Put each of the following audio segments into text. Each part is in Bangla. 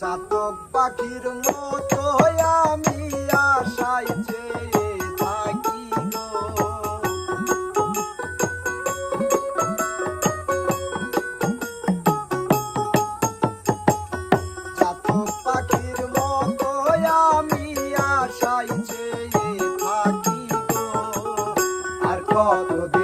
চাতক পাখির মতো আমি আশাই চেয়ে থাকি চাতক পাখির মতো আমি আশায় চেয়ে থাকি আর কতদিন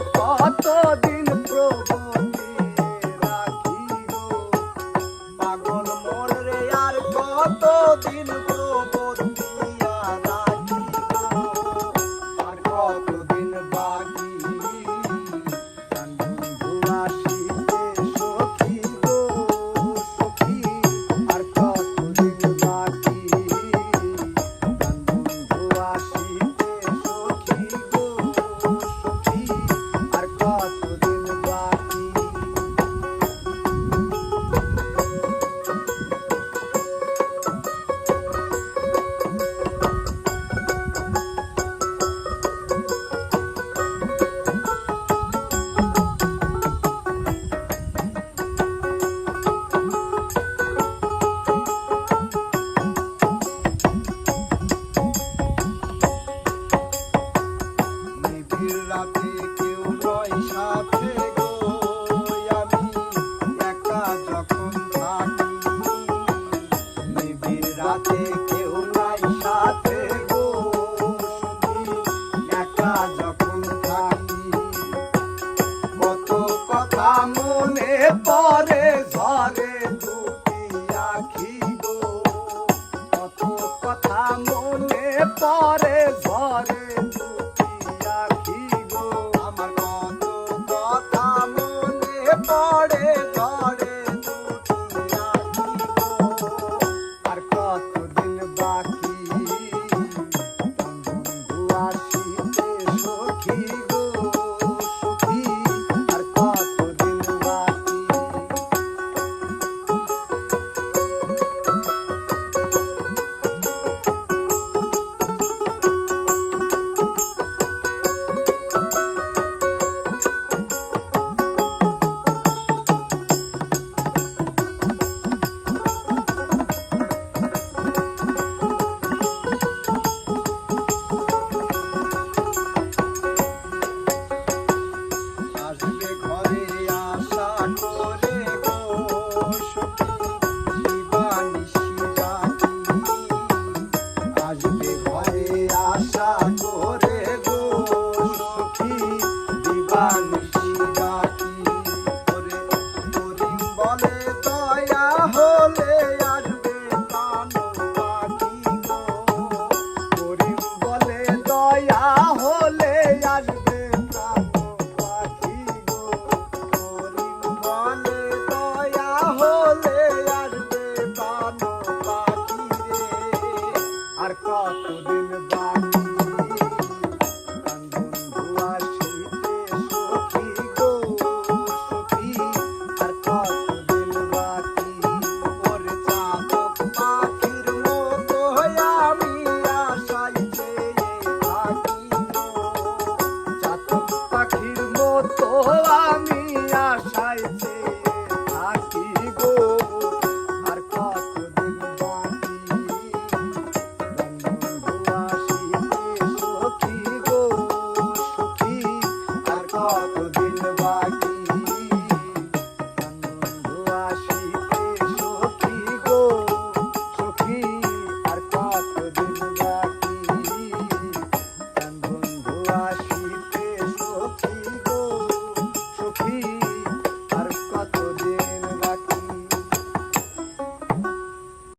for